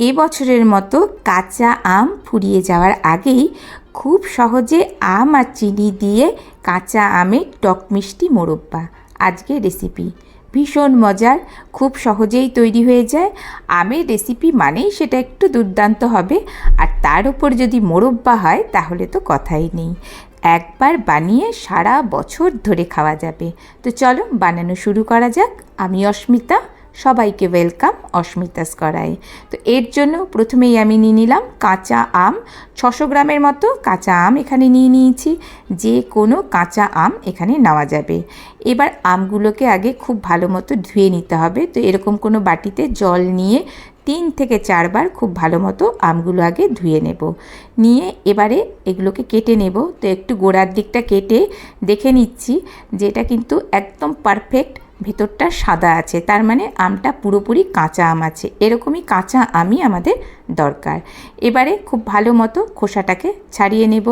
এবছরের মতো কাঁচা আম ফুরিয়ে যাওয়ার আগেই খুব সহজে আম আর চিনি দিয়ে কাঁচা আমের টক মিষ্টি মোরব্বা। আজকের রেসিপি ভীষণ মজার, খুব সহজেই তৈরি হয়ে যায়। আমের রেসিপি মানেই সেটা একটু দুর্দান্ত হবে। আর তার উপর যদি মোরব্বা হয়, তাহলে তো কথাই নেই। একবার বানিয়ে সারা বছর ধরে খাওয়া যাবে। তো চলো বানানো শুরু করা যাক। আমি অস্মিতা, সবাইকে ওয়েলকাম অস্মিতাস করায় তো এর জন্য প্রথমেই আমি নিয়ে নিলাম কাঁচা আম। ছশো গ্রামের মতো কাঁচা আম এখানে নিয়ে নিয়েছি। যে কোনো কাঁচা আম এখানে নেওয়া যাবে। এবার আমগুলোকে আগে খুব ভালো মতো ধুয়ে নিতে হবে। তো এরকম কোনো বাটিতে জল নিয়ে তিন থেকে চারবার খুব ভালো মতো আমগুলো আগে ধুয়ে নেব। নিয়ে এবারে এগুলোকে কেটে নেব। তো একটু গোড়ার দিকটা কেটে দেখে নিচ্ছি যে এটা কিন্তু একদম পারফেক্ট, ভেতরটা সাদা আছে। তার মানে আমটা পুরোপুরি কাঁচা আম আছে। এরকমই কাঁচা আমই আমাদের দরকার। এবারে খুব ভালো মতো খোসাটাকে ছাড়িয়ে নেব।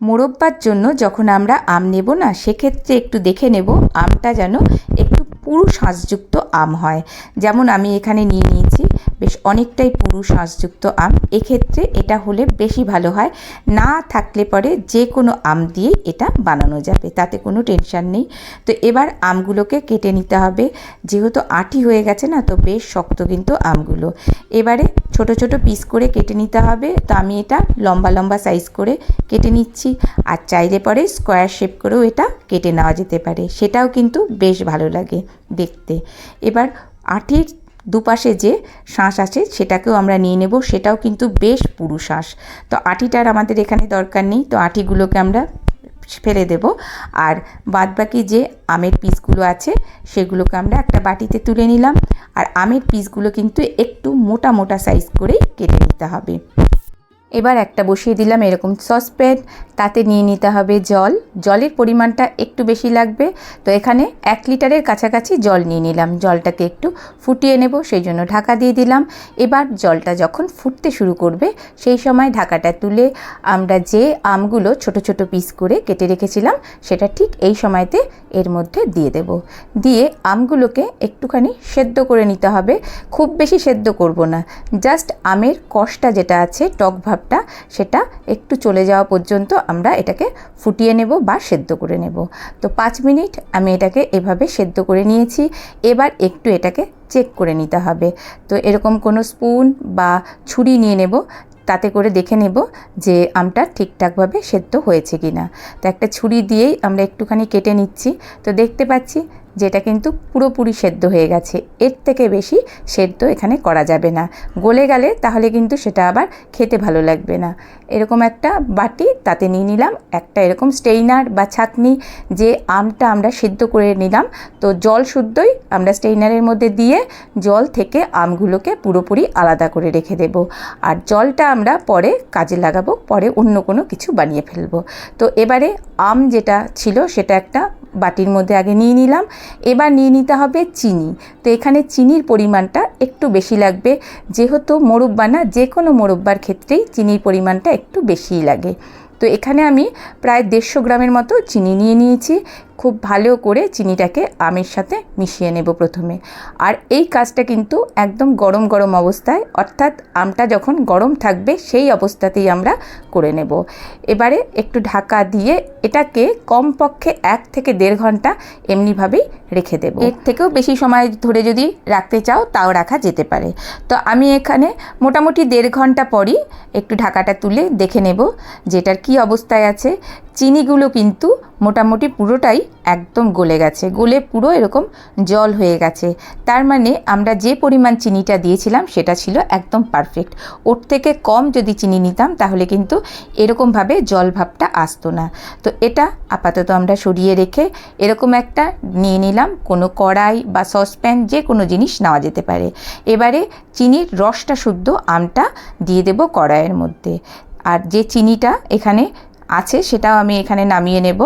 মোরব্বার জন্য যখন আমরা আম নেব না, সেক্ষেত্রে একটু দেখে নেব আমটা যেন একটু পুরু শাঁসযুক্ত আম হয়। যেমন আমি এখানে নিয়ে নিয়েছি বেশ অনেকটাই পুরু শাঁসযুক্ত আম। এক্ষেত্রে এটা হলে বেশি ভালো হয়। না থাকলে পরে যে কোনো আম দিয়ে এটা বানানো যাবে, তাতে কোনো টেনশান নেই। তো এবার আমগুলোকে কেটে নিতে হবে। যেহেতু আটি হয়ে গেছে না, তো বেশ শক্ত কিন্তু আমগুলো। এবারে ছোট ছোট পিস করে কেটে নিতে হবে। তো আমি এটা লম্বা লম্বা সাইজ করে কেটে নিচ্ছি। আর চাইলে পরে স্কোয়ার শেপ করেও এটা কেটে নেওয়া যেতে পারে। সেটাও কিন্তু বেশ ভালো লাগে দেখতে। এবার আটির দুপাশে যে শাঁস আছে সেটাকেও আমরা নিয়ে নেব, সেটাও কিন্তু বেশ পুরু শাঁস। তো আটিটার আমাদের এখানে দরকার নেই, তো আটিগুলোকে আমরা ফেলে দেব। আর বাদবাকি যে আমের পিসগুলো আছে সেগুলোকে আমরা একটা বাটিতে তুলে নিলাম। আর আমের পিসগুলো কিন্তু একটু মোটা মোটা সাইজ করেই কেটে নিতে হবে। এবার একটা বসিয়ে দিলাম এরকম সসপ্যান, তাতে নিয়ে নিতে হবে জল। জলের পরিমাণটা একটু বেশি লাগবে। তো এখানে এক লিটারের কাছাকাছি জল নিয়ে নিলাম। জলটাকে একটু ফুটিয়ে নেব, সেই জন্য ঢাকা দিয়ে দিলাম। এবার জলটা যখন ফুটতে শুরু করবে, সেই সময় ঢাকাটা তুলে আমরা যে আমগুলো ছোট ছোট পিস করে কেটে রেখেছিলাম, সেটা ঠিক এই সময়তে এর মধ্যে দিয়ে দেব। দিয়ে আমগুলোকে একটুখানি সেদ্ধ করে নিতে হবে। খুব বেশি সেদ্ধ করব না। জাস্ট আমের কষটা যেটা আছে টক ভাবটা সেটা একটু চলে যাওয়া পর্যন্ত আমরা এটাকে ফুটিয়ে নেব বা সেদ্ধ করে নেব। তো পাঁচ মিনিট আমি এটাকে এভাবে সেদ্ধ করে নিয়েছি। এবার একটু এটাকে চেক করে নিতে হবে। তো এরকম কোনো স্পুন বা ছুরি নিয়ে নেব, তাতে করে দেখে নেব যে আমটা ঠিকঠাকভাবে সেদ্ধ হয়েছে কি না তো একটা ছুরি দিয়েই আমরা একটুখানি কেটে নিচ্ছি। তো দেখতে পাচ্ছি যেটা কিন্তু পুরোপুরি সেদ্ধ হয়ে গেছে। এর থেকে বেশি সেদ্ধ এখানে করা যাবে না। গলে গেলে তাহলে কিন্তু সেটা আবার খেতে ভালো লাগবে না। এরকম একটা বাটি তাতে নিয়ে নিলাম। একটা এরকম স্টেইনার বা ছাকনি যে আমটা আমরা সিদ্ধ করে নিলাম, তো জল শুদ্ধই আমরা স্টেইনারের মধ্যে দিয়ে জল থেকে আমগুলোকে পুরোপুরি আলাদা করে রেখে দেব। আর জলটা আমরা পরে কাজে লাগাবো, পরে অন্য কোনো কিছু বানিয়ে ফেলব। তো এবারে আম যেটা ছিল সেটা একটা বাটির মধ্যে আগে নিয়ে নিলাম। এবার নিয়ে নিতে হবে চিনি। তো এখানে চিনির পরিমাণটা একটু বেশি লাগবে। যেহেতু মোরব্বা না যে কোনো মোরব্বার ক্ষেত্রেই চিনির পরিমাণটা একটু বেশিই লাগে। তো এখানে আমি প্রায় দেড়শো গ্রামের মতো চিনি নিয়ে নিয়েছি। খুব ভালো করে চিনিটাকে আমের সাথে মিশিয়ে নেব প্রথমে। আর এই কাজটা কিন্তু একদম গরম গরম অবস্থায়, অর্থাৎ আমটা যখন গরম থাকবে সেই অবস্থাতেই আমরা করে নেব। এবারে একটু ঢাকা দিয়ে এটাকে কমপক্ষে এক থেকে দেড় ঘণ্টা এমনিভাবেই রেখে দেব। এর থেকেও বেশি সময় ধরে যদি রাখতে চাও, তাও রাখা যেতে পারে। তো আমি এখানে মোটামুটি দেড় ঘণ্টা পরই একটু ঢাকাটা তুলে দেখে নেব, যেটার কি অবস্থায় আছে। চিনিগুলো কিন্তু মোটামুটি পুরোটাই একদম গলে গেছে। গলে পুরো এরকম জল হয়ে গেছে। তার মানে আমরা যে পরিমাণ চিনিটা দিয়েছিলাম সেটা ছিল একদম পারফেক্ট ওর থেকে কম যদি চিনি নিতাম তাহলে কিন্তু এরকমভাবে জল ভাবটা আসতো না। তো এটা আপাতত আমরা সরিয়ে রেখে এরকম একটা নিয়ে নিলাম। কোনো কড়াই বা সসপ্যান যে কোনো জিনিস নেওয়া যেতে পারে। এবারে চিনির রসটা শুদ্ধ আমটা দিয়ে দেব কড়াইয়ের মধ্যে। আর যে চিনিটা এখানে আছে, সেটাও আমি এখানে নামিয়ে নেব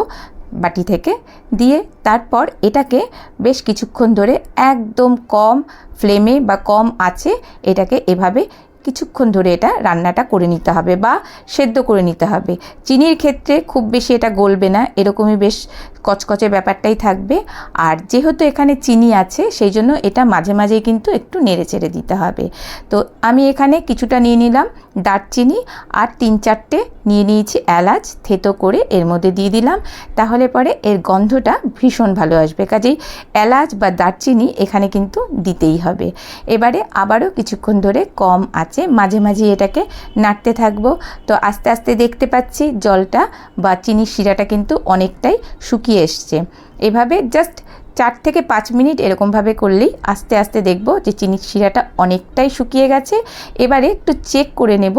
বাটি থেকে। দিয়ে তারপর এটাকে বেশ কিছুক্ষণ ধরে একদম কম ফ্লেমে বা কম আছে এটাকে এভাবে কিছুক্ষণ ধরে এটা রান্নাটা করে নিতে হবে বা সেদ্ধ করে নিতে হবে। চিনির ক্ষেত্রে খুব বেশি এটা গলবে না, এরকমই বেশ কচকচে ব্যাপারটাই থাকবে। আর যেহেতু এখানে চিনি আছে, সেই জন্য এটা মাঝে মাঝেই কিন্তু একটু নেড়ে চেড়ে দিতে হবে। তো আমি এখানে কিছুটা নিয়ে নিলাম দারচিনি আর তিন চারটে নিয়ে নিয়েছি এলাচ, থেতো করে এর মধ্যে দিয়ে দিলাম। তাহলে পরে এর গন্ধটা ভীষণ ভালো আসবে। কাজেই এলাচ বা দারচিনি এখানে কিন্তু দিতেই হবে। এবারে আবারও কিছুক্ষণ ধরে কম আছে মাঝে মাঝে এটাকে নাড়তে থাকব। তো আস্তে আস্তে দেখতে পাচ্ছি জলটা বা চিনির শিরাটা কিন্তু অনেকটাই শুকিয়ে এসছে। এভাবে জাস্ট চার থেকে পাঁচ মিনিট এরকমভাবে করলেই আস্তে আস্তে দেখব যে চিনির শিরাটা অনেকটাই শুকিয়ে গেছে। এবারে একটু চেক করে নেব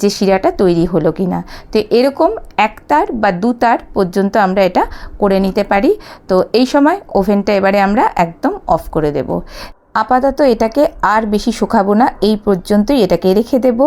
যে শিরাটা তৈরি হলো কি না তো এরকম এক তার বা দু তার পর্যন্ত আমরা এটা করে নিতে পারি। তো এই সময় ওভেনটা এবারে আমরা একদম অফ করে দেব। আপাতত এটাকে আর বেশি শুকাবো না, এই পর্যন্তই এটাকে রেখে দেব।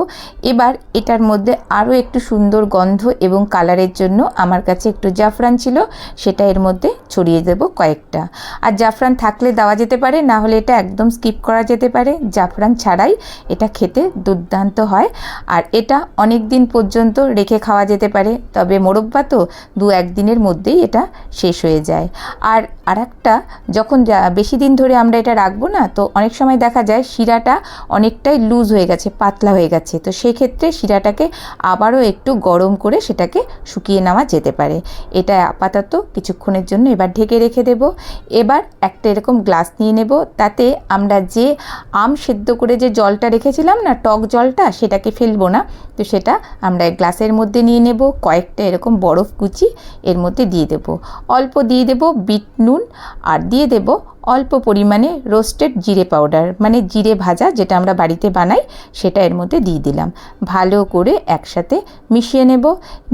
এবার এটার মধ্যে আরও একটু সুন্দর গন্ধ এবং কালারের জন্য আমার কাছে একটু জাফরান ছিল, সেটা এর মধ্যে ছড়িয়ে দেব কয়েকটা। আর জাফরান থাকলে দেওয়া যেতে পারে, না হলে এটা একদম স্কিপ করা যেতে পারে। জাফরান ছাড়াই এটা খেতে দুর্দান্ত হয়। আর এটা অনেক দিন পর্যন্ত রেখে খাওয়া যেতে পারে, তবে মোরব্বা তো দু একদিনের মধ্যেই এটা শেষ হয়ে যায়। আর আরেকটা, যখন যা- বেশি দিন ধরে আমরা এটা রাখব না, তো অনেক সময় দেখা যায় শিরাটা অনেকটাই লুজ হয়ে গেছে, পাতলা হয়ে গেছে। তো সেই ক্ষেত্রে শিরাটাকে আবারও একটু গরম করে সেটাকে শুকিয়ে নেওয়া যেতে পারে। এটা আপাতত কিছুক্ষণের জন্য এবার ঢেকে রেখে দেব। এবার একটা এরকম গ্লাস নিয়ে নেব, তাতে আমরা যে আম সেদ্ধ করে যে জলটা রেখেছিলাম না, টক জলটা, সেটাকে ফেলব না। তো সেটা আমরা গ্লাসের মধ্যে নিয়ে নেব, কয়েকটা এরকম বরফ কুচি এর মধ্যে দিয়ে দেব। অল্প দিয়ে দেব বিট নুন আর দিয়ে দেব অল্প পরিমাণে রোস্টেড জিরে পাউডার মানে জিরে ভাজা যেটা আমরা বাড়িতে বানাই, সেটা এর মধ্যে দিয়ে দিলাম। ভালো করে একসাথে মিশিয়ে নেব।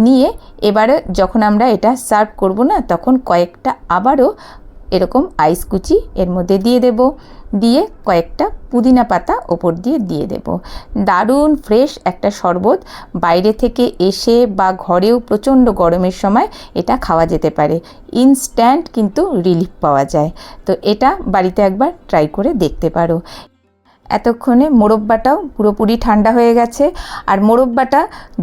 নিয়ে এবারে যখন আমরা এটা সার্ভ করব না, তখন কয়েকটা আবারও এরকম আইস কুচি এর মধ্যে দিয়ে দেব। দিয়ে কয়েকটা পুদিনা পাতা ওপর দিয়ে দিয়ে দেব। দারুণ ফ্রেশ একটা শরবত বাইরে থেকে এসে বা ঘরেও প্রচণ্ড গরমের সময় এটা খাওয়া যেতে পারে। ইনস্ট্যান্ট কিন্তু রিলিফ পাওয়া যায়। তো এটা বাড়িতে একবার ট্রাই করে দেখতে পারো। এতক্ষণে মোরব্বাটাও পুরোপুরি ঠান্ডা হয়ে গেছে। আর মোরব্বাটা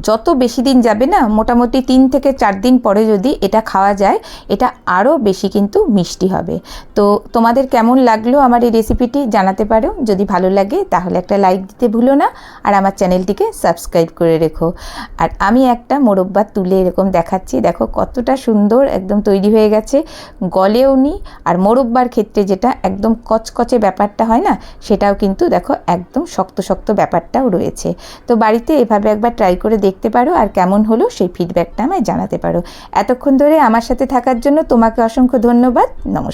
যত বেশি দিন যাবে না, মোটামুটি তিন থেকে চার দিন পরে যদি এটা খাওয়া যায়, এটা আরও বেশি কিন্তু মিষ্টি হবে। তো তোমাদের কেমন লাগল আমার এই রেসিপিটি জানাতে পারো। যদি ভালো লাগে তাহলে একটা লাইক দিতে ভুলো না, আর আমার চ্যানেলটিকে সাবস্ক্রাইব করে রেখো। আর আমি একটা মোরব্বা তুলে এরকম দেখাচ্ছি, দেখো কতটা সুন্দর একদম তৈরি হয়ে গেছে, গলেও নি। আর মোরব্বার ক্ষেত্রে যেটা একদম কচকচে ব্যাপারটা হয় না, সেটাও কিন্তু দেখো, একদম শক্ত শক্ত ব্যাপারটাও রয়েছে। তো বাড়িতে এভাবে একবার ট্রাই করে দেখতে পারো আর কেমন হলো সেই ফিডব্যাকটা আমায় জানাতে পারো। এতক্ষণ ধরে আমার সাথে থাকার জন্য তোমাকে অসংখ্য ধন্যবাদ। নমস্কার।